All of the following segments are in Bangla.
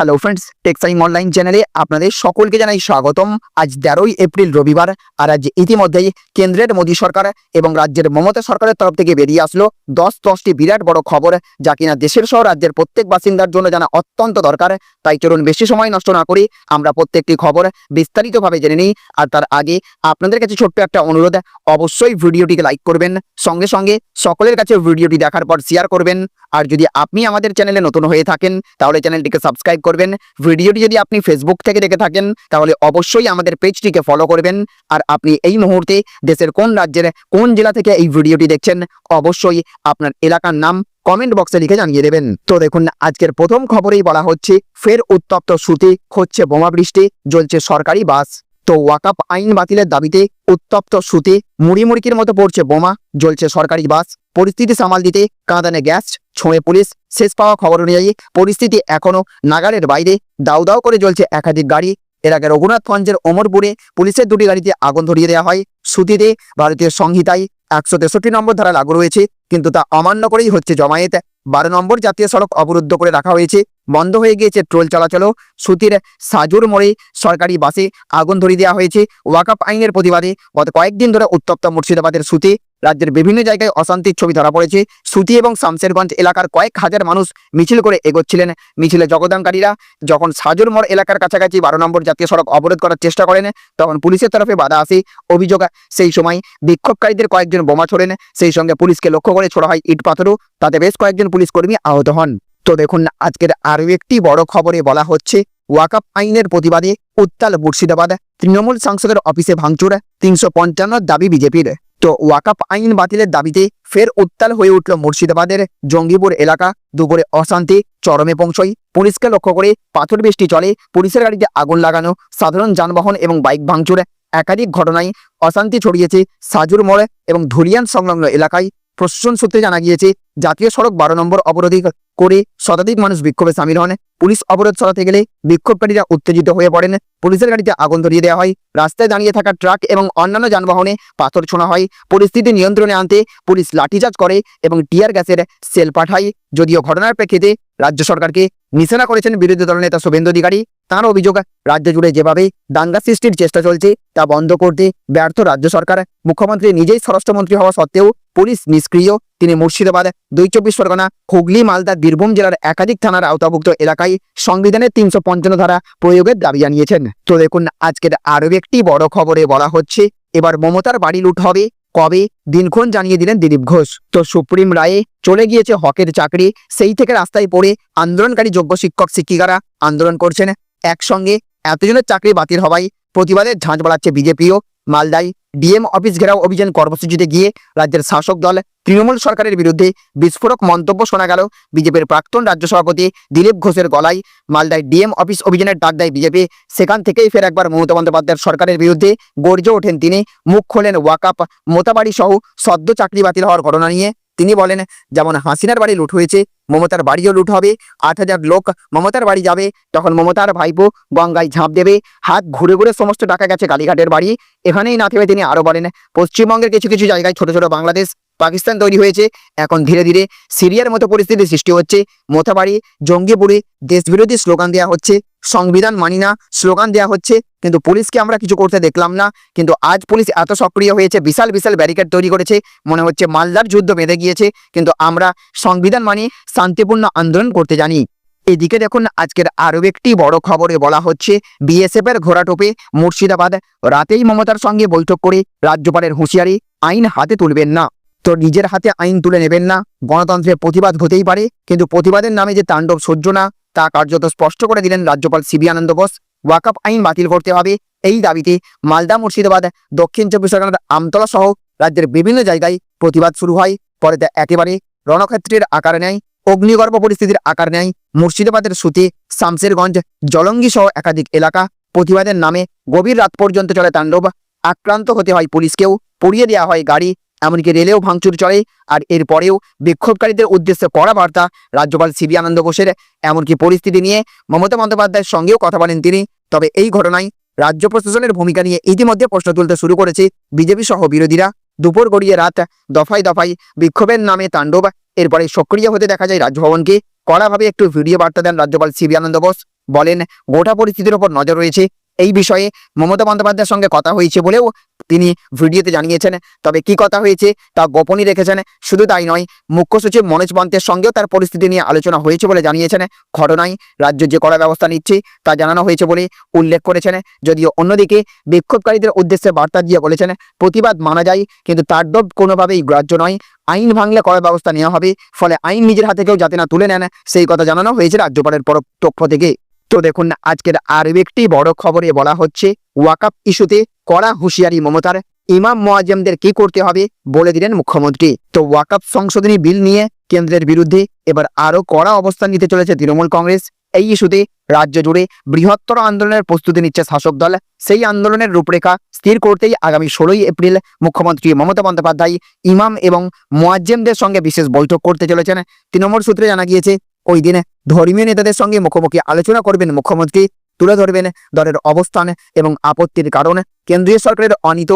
হ্যালো ফ্রেন্ডস টেক্সাইং অনলাইন চ্যানেলে আপনাদের সকলকে জানাই স্বাগতম। আজ তেরোই এপ্রিল রবিবার, আর আজ ইতিমধ্যেই কেন্দ্রের মোদী সরকার এবং রাজ্যের মমতা সরকারের তরফ থেকে বেরিয়ে আসলো দশ দশটি বিরাট বড় খবর, যা কিনা দেশের সহ রাজ্যের প্রত্যেক বাসিন্দার জন্য জানা অত্যন্ত দরকার। তাই চলুন বেশি সময় নষ্ট না করি, আমরা প্রত্যেকটি খবর বিস্তারিতভাবে জেনে নিই, আর তার আগে আপনাদের কাছে ছোট্ট একটা অনুরোধ, অবশ্যই ভিডিওটিকে লাইক করবেন, সঙ্গে সঙ্গে সকলের কাছে ভিডিওটি দেখার পর শেয়ার করবেন। আর যদি আপনি আমাদের চ্যানেলে নতুন হয়ে থাকেন, তাহলে চ্যানেলটিকে সাবস্ক্রাইব করবেন। ভিডিওটি যদি আপনি ফেসবুক থেকে দেখে থাকেন, তাহলে অবশ্যই আমাদের পেজটিকে ফলো করবেন। আর আপনি এই মুহূর্তে দেশের কোন রাজ্যের কোন জেলা থেকে এই ভিডিওটি দেখছেন, অবশ্যই আপনার এলাকার নাম কমেন্ট বক্সে লিখে জানিয়ে দেবেন। তো দেখুন, আজকের প্রথম খবরেই বলা হচ্ছে, ফের উত্তপ্ত শ্রুতি হচ্ছে বোমা বৃষ্টি, জ্বলছে সরকারি বাস। তো ওয়াকাপ আইন বাতিলের দাবিতে উত্তপ্ত শ্রুতি মুড়ি মুড়কির মতো পড়ছে বোমা, জ্বলছে সরকারি বাস। পরিস্থিতি সামাল দিতে কাঁদানে গ্যাস ছোঁয়ে পুলিশ শেষ পাওয়া খবর অনুযায়ী পরিস্থিতি এখনও নাগারের বাইরে। দাউ দাউ করে জ্বলছে একাধিক গাড়ি। এর আগে রঘুনাথগঞ্জের ওমরপুরে পুলিশের দুটি গাড়িতে আগুন ধরিয়ে দেওয়া হয়। সুতিতে ভারতীয় সংহিতায় একশো তেষট্টি নম্বর ধারা লাগু রয়েছে, কিন্তু তা অমান্য করেই হচ্ছে জমায়েত। বারো নম্বর জাতীয় সড়ক অবরুদ্ধ করে রাখা হয়েছে। বন্ধ হয়ে গিয়েছে ট্রোল চলাচলও। সুতির সাজুর মোড়ে সরকারি বাসে আগুন ধরিয়ে দেওয়া হয়েছে। ওয়াকাপ আইনের প্রতিবাদে গত কয়েকদিন ধরে উত্তপ্ত মুর্শিদাবাদের সুতি রাজ্যের বিভিন্ন জায়গায় অশান্তির ছবি ধরা পড়েছে। সুতি এবং শামশেরগঞ্জ এলাকার কয়েক হাজার মানুষ মিছিল করে এগোচ্ছিলেন। মিছিলে যোগদানকারীরা যখন সাজুর মোড় এলাকার কাছাকাছি বারো নম্বর জাতীয় সড়ক অবরোধ করার চেষ্টা করেন, তখন পুলিশের তরফে বাধা আসে। অভিযোগ সেই সময় বিক্ষোভকারীদের কয়েকজন বোমা ছোড়েন। সেই সঙ্গে পুলিশকে লক্ষ্য করে ছোড়া হয় ইট পাথরও তাতে বেশ কয়েকজন পুলিশ কর্মী আহত হন। তো দেখুন, আজকের আরও একটি বড় খবরে বলা হচ্ছে ওয়াকাপ আইনের প্রতিবাদে উত্তাল মুর্শিদাবাদ। তৃণমূল সাংসদের অফিসে ভাঙচুর, তিনশো পঞ্চান্ন দাবি বিজেপির। তো ওয়াকাপ আইন বাতিলের দাবিতে ফের উত্তাল হয়ে উঠল মুর্শিদাবাদের জঙ্গিপুর এলাকা। দুপুরে অশান্তি, চরমে পৌঁছয় পুলিশকে লক্ষ্য করে পাথর বৃষ্টি চলে, পুলিশের গাড়িতে আগুন লাগানো, সাধারণ যানবাহন এবং বাইক ভাঙচুর। একাধিক ঘটনায় অশান্তি ছড়িয়েছে সাজুর মোড় এবং ধুলিয়ান সংলগ্ন এলাকায়। প্রশাসন সূত্রে জানা গিয়েছে, জাতীয় সড়ক বারো নম্বর অবরোধী করে শতাধিক মানুষ বিক্ষোভে সামিল হন। পুলিশ অবরোধ সরাতে গেলে বিক্ষোভকারীরা উত্তেজিত হয়ে পড়েন। পুলিশের গাড়িতে আগুন ধরিয়ে দেওয়া হয়। রাস্তায় দাঁড়িয়ে থাকা ট্রাক এবং অন্যান্য যানবাহনে পাথর ছোঁড়া হয়। পরিস্থিতি নিয়ন্ত্রণে আনতে পুলিশ লাঠিচার্জ করে এবং টিয়ার গ্যাসের সেল পাঠায়। যদিও ঘটনার প্রেক্ষিতে রাজ্য সরকারকে নিশানা করেছেন বিরোধী দলনেতা শুভেন্দু অধিকারী। তাঁর অভিযোগ রাজ্য জুড়ে যেভাবে দাঙ্গা সৃষ্টির চেষ্টা চলছে, তা বন্ধ করতে ব্যর্থ রাজ্য সরকার। মুখ্যমন্ত্রী নিজেই স্বরাষ্ট্রমন্ত্রী হওয়া সত্ত্বেও পুলিশ নিষ্ক্রিয়। তিনি মুর্শিদাবাদ দুই চব্বিশ পরগনা, হুগলি, মালদা, বীরভূম জেলার একাধিক থানার আওতাভুক্ত এলাকায় সংবিধানের তিনশো পঞ্চান্ন ধারা প্রয়োগের দাবি জানিয়েছেন। তো দেখুন, আজকের আরও একটি বড় খবরে বলা হচ্ছে, এবার মমতার বাড়ি লুট হবে কবে? দিনক্ষণ জানিয়ে দিলেন দিলীপ ঘোষ। তো সুপ্রিম রায়ে চলে গিয়েছে হকের চাকরি, সেই থেকে রাস্তায় পড়ে আন্দোলনকারী যোগ্য শিক্ষক শিক্ষিকারা আন্দোলন করছেন। একসঙ্গে এতজনের চাকরি বাতিল হওয়ায় প্রতিবাদের ঝাঁঝ বাড়াচ্ছে বিজেপিও। মালদায় ডিএম অফিস ঘেরাও অভিযান কর্মসূচিতে গিয়ে রাজ্যের শাসক দল তৃণমূল সরকারের বিরুদ্ধে বিস্ফোরক মন্তব্য শোনা গেল। বিজেপির প্রাক্তন রাজ্য সভাপতি দিলীপ ঘোষের গলায় মালদায় ডিএম অফিস অভিযানের ডাক দেয় বিজেপি। সেখান থেকেই ফের একবার মমতা বন্দ্যোপাধ্যায়ের সরকারের বিরুদ্ধে গর্জে ওঠেন তিনি। মুখ খোলেন ওয়াকাপ মোতাবাড়ি সহ সদ্য চাকরি বাতিল হওয়ার ঘটনা নিয়ে। তিনি বলেন, যেমন হাসিনার বাড়ি লুট হয়েছে, মমতার বাড়িও লুট হবে। আট হাজার লোক মমতার বাড়ি যাবে। তখন মমতার ভাইপো গঙ্গায় ঝাঁপ দেবে। হাত ঘুরে ঘুরে সমস্ত টাকা গেছে কালীঘাটের বাড়ি। এখানেই না থেমে তিনি আরও বলেন, পশ্চিমবঙ্গের কিছু কিছু জায়গায় ছোট ছোট বাংলাদেশ পাকিস্তান তৈরি হয়েছে। এখন ধীরে ধীরে সিরিয়ার মতো পরিস্থিতি সৃষ্টি হচ্ছে। মোথাবাড়ি, জঙ্গিপুরে দেশবিরোধী স্লোগান দেওয়া হচ্ছে। সংবিধান মানি না, স্লোগান দেওয়া হচ্ছে। কিন্তু পুলিশকে আমরা কিছু করতে দেখলাম না। কিন্তু আজ পুলিশ এত সক্রিয় হয়েছে, বিশাল বিশাল ব্যারিকেড তৈরি করেছে। মনে হচ্ছে মালদার যুদ্ধ বেঁধে গিয়েছে। কিন্তু আমরা সংবিধান মানি শান্তিপূর্ণ আন্দোলন করতে জানি। এদিকে দেখুন, আজকের আরও একটি বড় খবরে বলা হচ্ছে বিএসএফ এর ঘোরাটোপে মুর্শিদাবাদ, রাতেই মমতার সঙ্গে বৈঠক করে রাজ্যপালের হুঁশিয়ারি আইন হাতে তুলবেন না। তো নিজের হাতে আইন তুলে নেবেন না। গণতন্ত্রের প্রতিবাদ হতেই পারে, কিন্তু প্রতিবাদের নামে যে তাণ্ডব সহ্য না, তা কার্যত স্পষ্ট করে দিলেন রাজ্যপাল সিবি আনন্দ বোস ওয়াকআপ আইন বাতিল করতে হবে, এই দাবিতে মালদা, মুর্শিদাবাদ, দক্ষিণ চব্বিশ পরগনার আমতলা সহ রাজ্যের বিভিন্ন জায়গায় প্রতিবাদ শুরু হয়। পরে তা একেবারে রণক্ষেত্রের আকার নেয়, অগ্নিগর্ভ পরিস্থিতির আকার নেয়। মুর্শিদাবাদের সুতে শামসেরগঞ্জ জলঙ্গি সহ একাধিক এলাকা প্রতিবাদের নামে গভীর রাত পর্যন্ত চলে তাণ্ডব। আক্রান্ত হতে হয় পুলিশকেও, পুড়িয়ে দেওয়া হয় গাড়ি। এমনকি রেলেও ভাঙচুর চলে আর এরপরেও বিক্ষোভকারীদের উদ্দেশ্যে কড়া বার্তা রাজ্যপাল সিবি আনন্দ ঘোষের। এমনকি পরিস্থিতি নিয়ে মমতা বন্দ্যোপাধ্যায়ের সঙ্গেও কথা বলেন তিনি। তবে এই ঘটনায় রাজ্য প্রশাসনের ভূমিকা নিয়ে ইতিমধ্যে প্রশ্ন তুলতে শুরু করেছে বিজেপি সহ বিরোধীরা। দুপুর গড়িয়ে রাত দফায় দফায় বিক্ষোভের নামে তাণ্ডব, এরপরে সক্রিয় হতে দেখা যায় রাজভবনকে। কড়াভাবে একটু ভিডিও বার্তা দেন রাজ্যপাল সিবি আনন্দ বোস বলেন, গোটা পরিস্থিতির ওপর নজর রয়েছে। এই বিষয়ে মমতা বন্দ্যোপাধ্যায়ের সঙ্গে কথা হয়েছে বলেও তিনি ভিডিওতে জানিয়েছেন, তবে কি কথা হয়েছে তা গোপনই রেখেছেন, শুধু তাই নয়, মুখ্য সচিব মনোজ পন্থের সঙ্গেও তার পরিস্থিতি নিয়ে আলোচনা হয়েছে বলে জানিয়েছেন, ঘটনায় রাজ্য যে কড়া ব্যবস্থা নিচ্ছে তা জানানো হয়েছে বলে উল্লেখ করেছেন, যদিও অন্যদিকে বিক্ষোভকারীদের উদ্দেশ্যে বার্তা দিয়ে বলেছেন, প্রতিবাদ মানা যায়, কিন্তু তার দব কোনোভাবেই গ্রাহ্য নয়, আইন ভাঙলে কড়া ব্যবস্থা নেওয়া হবে, ফলে আইন নিজের হাতে কেউ যাতে না তুলে নেন, সেই কথা জানানো হয়েছে রাজ্যপালের পক্ষ থেকে। তো দেখুন, আজকের আরও একটি বড় খবরে বলা হচ্ছে ওয়াকাপ ইস্যুতে কড়া হুঁশিয়ারি মমতার। ইমাম মোয়াজ্জেমদের কি করতে হবে বলে দিলেন মুখ্যমন্ত্রী। তো ওয়াকাপ সংশোধনী বিল নিয়ে কেন্দ্রের বিরুদ্ধে এবার আরও কড়া অবস্থান নিতে চলেছে তৃণমূল কংগ্রেস। এই ইস্যুতে রাজ্য জুড়ে বৃহত্তর আন্দোলনের প্রস্তুতি নিচ্ছে শাসক দল। সেই আন্দোলনের রূপরেখা স্থির করতেই আগামী ষোলোই এপ্রিল মুখ্যমন্ত্রী মমতা বন্দ্যোপাধ্যায়, ইমাম এবং মোয়াজ্জেমদের সঙ্গে বিশেষ বৈঠক করতে চলেছেন। তৃণমূল সূত্রে জানা গিয়েছে ওই দিনে ধর্মীয় নেতাদের সঙ্গে মুখোমুখি আলোচনা করবেন মুখ্যমন্ত্রী, তুলে ধরবেন দলের অবস্থান এবং আপত্তির কারণ। কেন্দ্রীয় সরকারের অনিত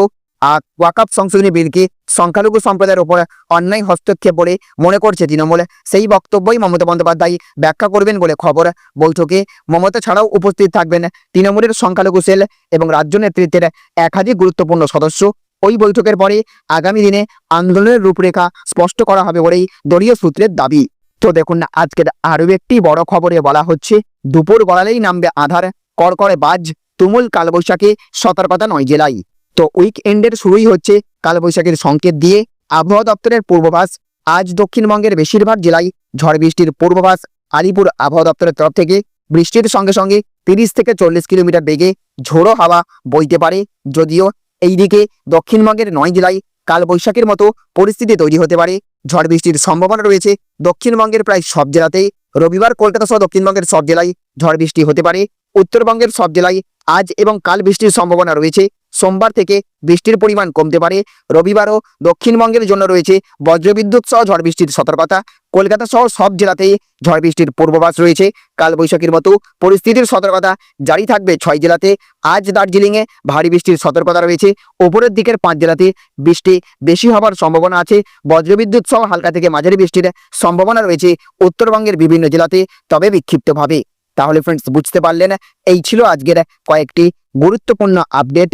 ওয়াকাপ সংশোধনী বিলকে সংখ্যালঘু সম্প্রদায়ের ওপর অন্যায় হস্তক্ষেপ বলে মনে করছে তৃণমূল। সেই বক্তব্যই মমতা বন্দ্যোপাধ্যায় ব্যাখ্যা করবেন বলে খবর। বৈঠকে মমতা ছাড়াও উপস্থিত থাকবেন তৃণমূলের সংখ্যালঘু সেল এবং রাজ্য নেতৃত্বের একাধিক গুরুত্বপূর্ণ সদস্য। ওই বৈঠকের পরে আগামী দিনে আন্দোলনের রূপরেখা স্পষ্ট করা হবে বলেই দলীয় সূত্রের দাবি। তো দেখুন না, আজকের আরও একটি বড় খবরে বলা হচ্ছে, দুপুর গড়ালেই নামবে আধার করকরে বাজ, তুমুল কালবৈশাখী, সতর্কতা নয় জেলায়। তো উইকএন্ডের শুরুই হচ্ছে কালবৈশাখীর সংকেত দিয়ে আবহাওয়া দপ্তরের পূর্বাভাস। আজ দক্ষিণবঙ্গের বেশিরভাগ জেলায় ঝড় বৃষ্টির পূর্বাভাস। আলিপুর আবহাওয়া দপ্তরের তরফ থেকে বৃষ্টির সঙ্গে সঙ্গে তিরিশ থেকে চল্লিশ কিলোমিটার বেগে ঝোড়ো হাওয়া বইতে পারে। যদিও এইদিকে দক্ষিণবঙ্গের নয় জেলায় কালবৈশাখীর মতো পরিস্থিতি তৈরি হতে পারে। ঝড় বৃষ্টির সম্ভাবনা রয়েছে। দক্ষিণবঙ্গের প্রায় সব জেলাতেই রবিবার কলকাতা সহ দক্ষিণবঙ্গের সব জেলায় ঝড় বৃষ্টি হতে পারে। উত্তরবঙ্গের সব জেলায় আজ এবং কাল বৃষ্টির সম্ভাবনা রয়েছে। সোমবার থেকে বৃষ্টির পরিমাণ কমতে পারে। রবিবারও দক্ষিণবঙ্গের জন্য রয়েছে বজ্রবিদ্যুৎ সহ ঝড় বৃষ্টির সতর্কতা। কলকাতা সহ সব জেলাতেই ঝড় বৃষ্টির পূর্বাভাস রয়েছে। কাল কালবৈশাখীর মতো পরিস্থিতির সতর্কতা জারি থাকবে ছয় জেলাতে। আজ দার্জিলিংয়ে ভারী বৃষ্টির সতর্কতা রয়েছে। ওপরের দিকের পাঁচ জেলাতে বৃষ্টি বেশি হবার সম্ভাবনা আছে। বজ্রবিদ্যুৎ সহ হালকা থেকে মাঝারি বৃষ্টির সম্ভাবনা রয়েছে উত্তরবঙ্গের বিভিন্ন জেলাতে, তবে বিক্ষিপ্তভাবে। তাহলে ফ্রেন্ডস বুঝতে পারলেন, এই ছিল আজকের কয়েকটি গুরুত্বপূর্ণ আপডেট